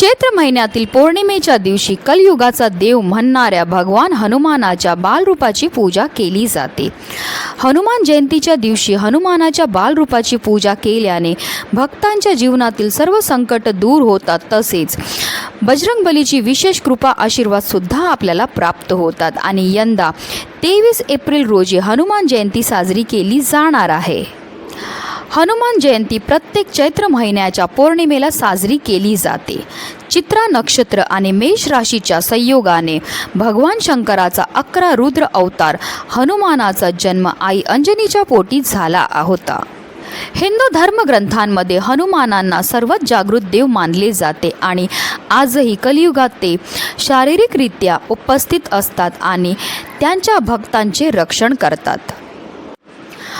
चैत्र महिन्यातील पौर्णिमेच्या दिवशी कलयुगाचा देव म्हणणाऱ्या भगवान हनुमानाच्या बालरूपाची पूजा केली जाते. हनुमान जयंतीच्या दिवशी हनुमानाच्या बालरूपाची पूजा केल्याने भक्तांच्या जीवनातील सर्व संकट दूर होतात तसेच बजरंगबलीची विशेष कृपा आशीर्वाद सुद्धा आपल्याला प्राप्त होतात आणि यंदा तेवीस एप्रिल रोजी हनुमान जयंती साजरी केली जाणार आहे. हनुमान जयंती प्रत्येक चैत्र महिन्याच्या पौर्णिमेला साजरी केली जाते. चित्रा नक्षत्र आणि मेष राशीच्या संयोगाने भगवान शंकराचा अकरा रुद्र अवतार हनुमानाचा जन्म आई अंजनीच्या पोटी झाला होता. हिंदू धर्मग्रंथांमध्ये हनुमानांना सर्वात जागृत देव मानले जाते आणि आजही कलियुगात ते शारीरिकरित्या उपस्थित असतात आणि त्यांच्या भक्तांचे रक्षण करतात.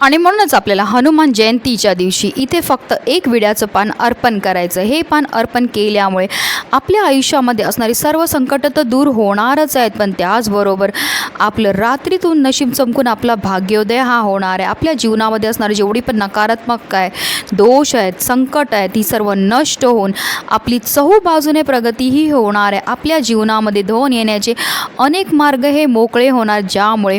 आणि म्हणूनच आपल्याला हनुमान जयंतीच्या दिवशी इथे फक्त एक विड्याचं पान अर्पण करायचं हे पान अर्पण केल्यामुळे आपल्या आयुष्यामध्ये असणारी सर्व संकटं तर दूर होणारच आहेत पण त्याचबरोबर आपलं रात्रीतून नशीब चमकून आपला भाग्योदय हा होणार आहे. आपल्या जीवनामध्ये असणारी जेवढी पण नकारात्मक काय दोष आहेत संकट आहेत ती सर्व नष्ट होऊन आपली चहू बाजूने प्रगतीही होणार आहे. आपल्या जीवनामध्ये धोन येण्याचे अनेक मार्ग हे मोकळे होणार ज्यामुळे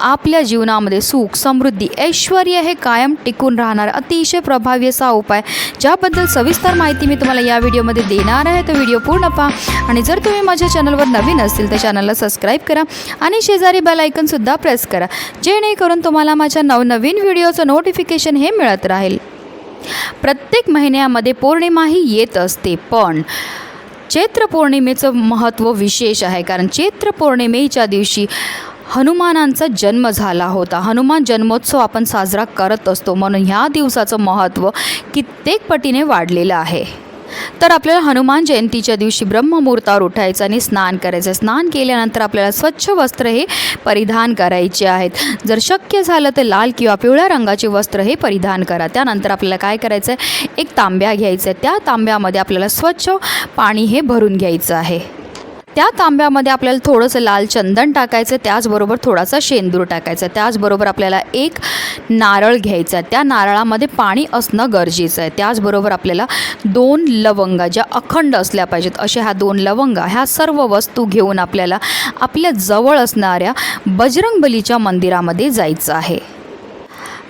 आपल्या जीवनामध्ये सुख समृद्धी ऐश्वर हे कायम टिकून राहणार अतिशय प्रभावी असा उपाय ज्याबद्दल सविस्तर माहिती मी तुम्हाला या व्हिडिओमध्ये देणार आहे. तर व्हिडिओ पूर्ण पहा. आणि जर तुम्ही माझ्या चॅनलवर नवीन असतील तर चॅनलला सबस्क्राईब करा आणि शेजारी बेल आयकनसुद्धा प्रेस करा जेणेकरून तुम्हाला माझ्या नवनवीन व्हिडिओचं नोटिफिकेशन हे मिळत राहील. प्रत्येक महिन्यामध्ये पौर्णिमाही येत असते पण चैत्र पौर्णिमेचं महत्त्व विशेष आहे कारण चैत्र पौर्णिमेच्या दिवशी हनुमानांचा जन्म झाला होता. हनुमान जन्मोत्सव आपण साजरा करत असतो. म्हणून ह्या दिवसाचं महत्त्व कित्येक पटीने वाढलेलं आहे. तर आपल्याला हनुमान जयंतीच्या दिवशी ब्रह्ममुहूर्तावर उठायचं आणि स्नान करायचं. स्नान केल्यानंतर आपल्याला स्वच्छ वस्त्र हे परिधान करायचे आहेत. जर शक्य झालं तर लाल किंवा पिवळ्या रंगाचे वस्त्र हे परिधान करा. त्यानंतर आपल्याला काय करायचं आहे एक तांब्या घ्यायचं आहे त्या तांब्यामध्ये आपल्याला स्वच्छ पाणी हे भरून घ्यायचं आहे. त्या तांब्यामध्ये आपल्याला थोडंसं लाल चंदन टाकायचं त्याचबरोबर थोडासा शेंदूर टाकायचा त्याचबरोबर आपल्याला एक नारळ घ्यायचा त्या नारळामध्ये पाणी असणं गरजेचं आहे. त्याचबरोबर आपल्याला दोन लवंगा ज्या अखंड असल्या पाहिजेत अशा ह्या दोन लवंगा ह्या सर्व वस्तू घेऊन आपल्याला आपल्या जवळ असणाऱ्या बजरंगबलीच्या मंदिरामध्ये जायचं आहे.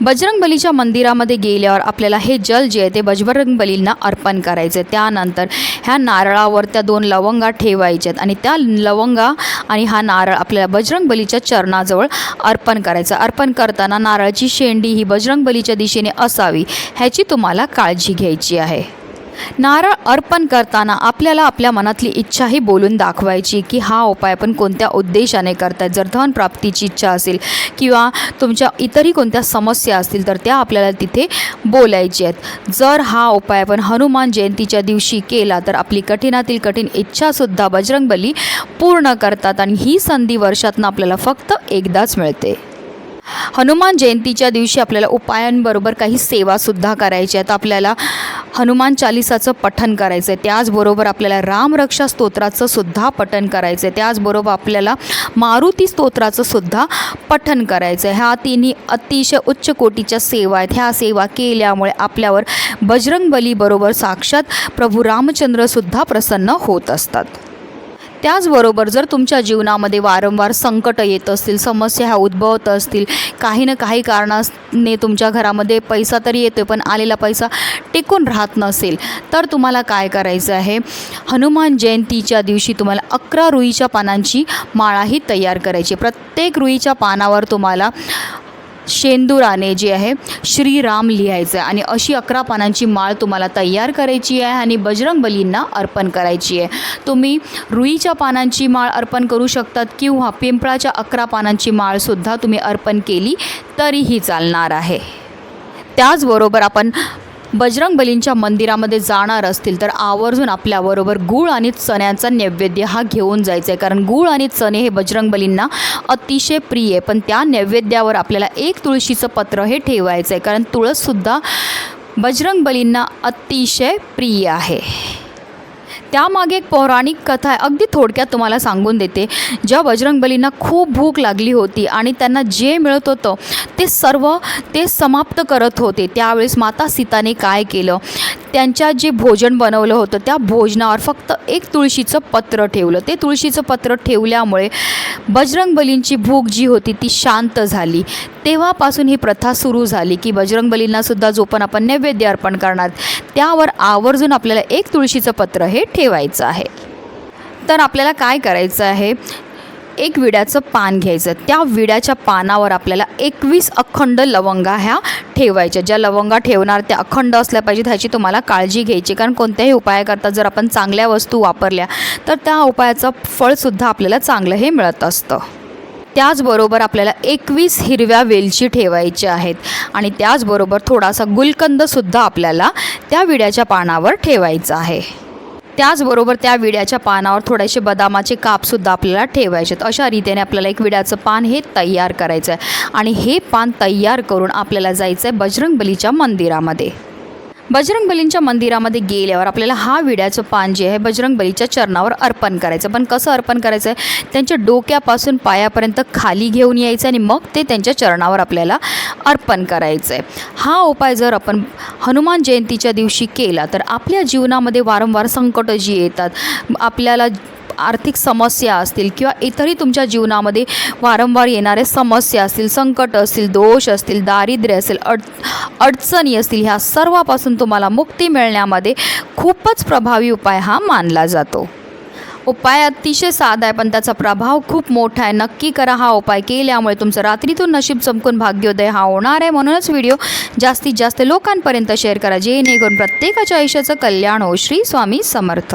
बजरंगबलीच्या मंदिरामध्ये गेल्यावर आपल्याला हे जल जे आहे ते बजरंगबलींना अर्पण करायचं आहे त्यानंतर ह्या नारळावर त्या दोन लवंगा ठेवायच्यात आणि त्या लवंगा आणि हा नारळ आपल्याला बजरंगबलीच्या चरणाजवळ अर्पण करायचं. अर्पण करताना नारळाची शेंडी ही बजरंगबलीच्या दिशेने असावी ह्याची तुम्हाला काळजी घ्यायची आहे. नारळ अर्पण करताना आपल्याला आपल्या मनातली इच्छाही बोलून दाखवायची की हा उपाय आपण कोणत्या उद्देशाने करतायत. जर धन प्राप्तीची इच्छा असेल किंवा तुमच्या इतरही कोणत्या समस्या असतील तर त्या आपल्याला तिथे बोलायची आहेत. जर हा उपाय आपण हनुमान जयंतीच्या दिवशी केला तर आपली कठीणातील कठीण इच्छासुद्धा बजरंगबली पूर्ण करतात आणि ही संधी वर्षातनं आपल्याला फक्त एकदाच मिळते. हनुमान जयंतीच्या दिवशी आपल्याला उपायांबरोबर काही सेवासुद्धा करायच्या आहेत. आपल्याला हनुमान चालिसाचं पठन करायचं आहे त्याचबरोबर आपल्याला रामरक्षा स्तोत्राचं सुद्धा पठन करायचं आहे त्याचबरोबर आपल्याला मारुती स्तोत्राचं सुद्धा पठन करायचं आहे ह्या तिन्ही अतिशय उच्च कोटीच्या सेवा आहेत. ह्या सेवा केल्यामुळे आपल्यावर बजरंगबलीबरोबर साक्षात प्रभू रामचंद्रसुद्धा प्रसन्न होत असतात. त्याचबरोबर जर तुमच्या जीवनामध्ये वारंवार संकट येत असतील समस्या ह्या उद्भवत असतील काही ना काही कारणाने तुमच्या घरामध्ये पैसा तरी येतो पण आलेला पैसा टिकून राहत नसेल तर तुम्हाला काय करायचं आहे? हनुमान जयंतीच्या दिवशी तुम्हाला अकरा रुईच्या पानांची माळाही तयार करायची प्रत्येक रुईच्या पानावर तुम्हाला शेंदुराने जे आहे श्रीराम लिहायचं आहे. आणि अशी अकरा पानांची माळ तुम्हाला तयार करायची आहे आणि बजरंगबलींना अर्पण करायची आहे. तुम्ही रुईच्या पानांची माळ अर्पण करू शकतात किंवा पिंपळाच्या अकरा पानांची माळसुद्धा तुम्ही अर्पण केली तरीही चालणार आहे. त्याचबरोबर आपण बजरंग बलींच्या मंदिरामध्ये जाणार असतील तर आवर्जून आपल्याबरोबर गूळ आणि चण्याचा नैवेद्य हा घेऊन जायचा आहे कारण गूळ आणि चणे हे बजरंग बलींना अतिशय प्रिय आहे. पण त्या नैवेद्यावर आपल्याला एक तुळशीचं पत्र हे ठेवायचं आहे कारण तुळससुद्धा बजरंग बलींना अतिशय प्रिय आहे. त्यामागे एक पौराणिक कथा आहे. अगदी थोडक्यात तुम्हाला सांगून देते. ज्या बजरंगबलींना खूप भूक लागली होती आणि त्यांना जे मिळत होतं ते सर्व ते समाप्त करत होते. त्यावेळेस माता सीताने काय केलं? त्यांच्या जे भोजन बनवलं होतं त्या भोजनावर फक्त एक तुळशीचं पत्र ठेवलं. ते तुळशीचं पत्र ठेवल्यामुळे बजरंगबलींची भूक जी होती ती शांत झाली. तेव्हापासून ही प्रथा सुरू झाली की बजरंग बलींनासुद्धा जो पण आपण नैवेद्य अर्पण करणार त्यावर आवर्जून आपल्याला एक तुळशीचं पत्र हे ठेवायचं आहे. तर आपल्याला काय करायचं आहे? एक विड्याचं पान घ्यायचं. त्या विड्याच्या पानावर आपल्याला एकवीस अखंड लवंगा ह्या ठेवायच्या. ज्या लवंगा ठेवणार त्या अखंड असल्या पाहिजेत ह्याची तुम्हाला काळजी घ्यायची. कारण कोणत्याही उपायाकरता जर आपण चांगल्या वस्तू वापरल्या तर त्या उपायाचं फळसुद्धा आपल्याला चांगलं हे मिळत असतं. त्याचबरोबर आपल्याला एकवीस हिरव्या वेलची ठेवायच्या आहेत. आणि त्याचबरोबर थोडासा गुलकंदसुद्धा आपल्याला त्या विड्याच्या पानावर ठेवायचा आहे. त्याचबरोबर त्या विड्याच्या पानावर थोडेसे बदामाचे कापसुद्धा आपल्याला ठेवायचे आहेत. अशा रीतीने आपल्याला एक विड्याचं पान हे तयार करायचं आहे. आणि हे पान तयार करून आपल्याला जायचं आहे बजरंगबलीच्या मंदिरामध्ये. बजरंगबलींच्या मंदिरामध्ये गेल्यावर आपल्याला हा विड्याचं पान जे आहे बजरंगबलीच्या चरणावर अर्पण करायचं. पण कसं अर्पण करायचं? आहे त्यांच्या डोक्यापासून पायापर्यंत खाली घेऊन यायचं आणि मग ते त्यांच्या चरणावर आपल्याला अर्पण करायचं आहे हा उपाय जर आपण हनुमान जयंतीच्या दिवशी केला तर आपल्या जीवनामध्ये वारंवार संकटं जी येतात आपल्याला आर्थिक समस्या असतील किंवा इतरही तुमच्या जीवनामध्ये वारंवार येणाऱ्या समस्या असतील संकट असतील दोष असतील दारिद्र्य असेल अड अडचणी असतील ह्या सर्वापासून तुम्हाला मुक्ती मिळण्यामध्ये खूपच प्रभावी उपाय हा मानला जातो. उपाय अतिशय साधा आहे पण त्याचा प्रभाव खूप मोठा आहे. नक्की करा हा उपाय केल्यामुळे तुमचं रात्रीतून नशीब चमकून भाग्योदय हा होणार आहे. म्हणूनच व्हिडिओ जास्तीत जास्त लोकांपर्यंत शेअर करा जेणेकरून प्रत्येकाच्या आयुष्याचं कल्याण हो. श्री स्वामी समर्थ.